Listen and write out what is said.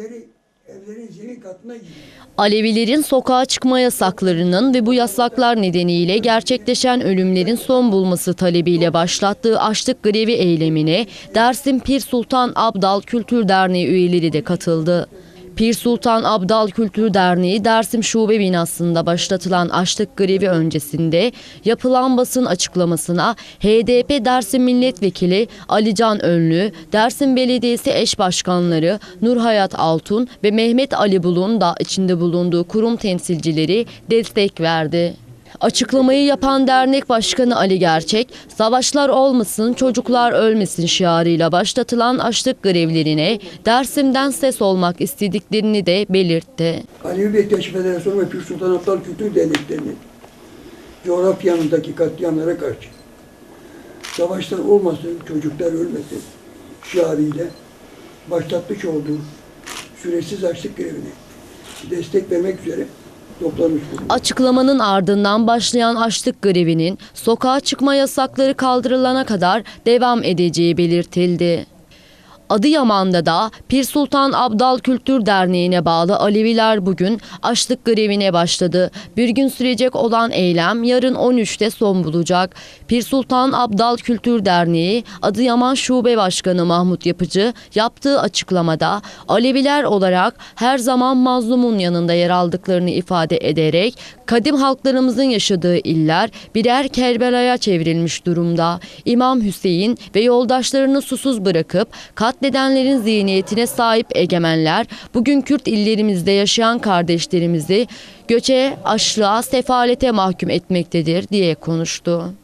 Evleri, evlerin zemin katına gidiyor. Alevilerin sokağa çıkma yasaklarının ve bu yasaklar nedeniyle gerçekleşen ölümlerin son bulması talebiyle başlattığı açlık grevi eylemine Dersim Pir Sultan Abdal Kültür Derneği üyeleri de katıldı. Pir Sultan Abdal Kültür Derneği Dersim Şube binasında başlatılan açlık grevi öncesinde yapılan basın açıklamasına HDP Dersim Milletvekili Alican Önlü, Dersim Belediyesi eş başkanları Nurhayat Altun ve Mehmet Ali Bulun da içinde bulunduğu kurum temsilcileri destek verdi. Açıklamayı yapan dernek başkanı Ali Gerçek, savaşlar olmasın, çocuklar ölmesin şiarıyla başlatılan açlık grevlerine Dersim'den ses olmak istediklerini de belirtti. Alevi Bektaş Federasyonu ve Pir Sultan Abdal Kültür Derneklerinin coğrafyanındaki katliamlara karşı savaşlar olmasın, çocuklar ölmesin şiarıyla başlatmış olduğu süresiz açlık grevine destek vermek üzere Açıklamanın ardından başlayan açlık grevinin sokağa çıkma yasakları kaldırılana kadar devam edeceği belirtildi. Adıyaman'da da Pir Sultan Abdal Kültür Derneği'ne bağlı Aleviler bugün açlık grevine başladı. Bir gün sürecek olan eylem yarın 13'te son bulacak. Pir Sultan Abdal Kültür Derneği Adıyaman Şube Başkanı Mahmut Yapıcı yaptığı açıklamada Aleviler olarak her zaman mazlumun yanında yer aldıklarını ifade ederek kadim halklarımızın yaşadığı iller birer Kerbela'ya çevrilmiş durumda. İmam Hüseyin ve yoldaşlarını susuz bırakıp katledenlerin zihniyetine sahip egemenler bugün Kürt illerimizde yaşayan kardeşlerimizi göçe, açlığa, sefalete mahkum etmektedir diye konuştu.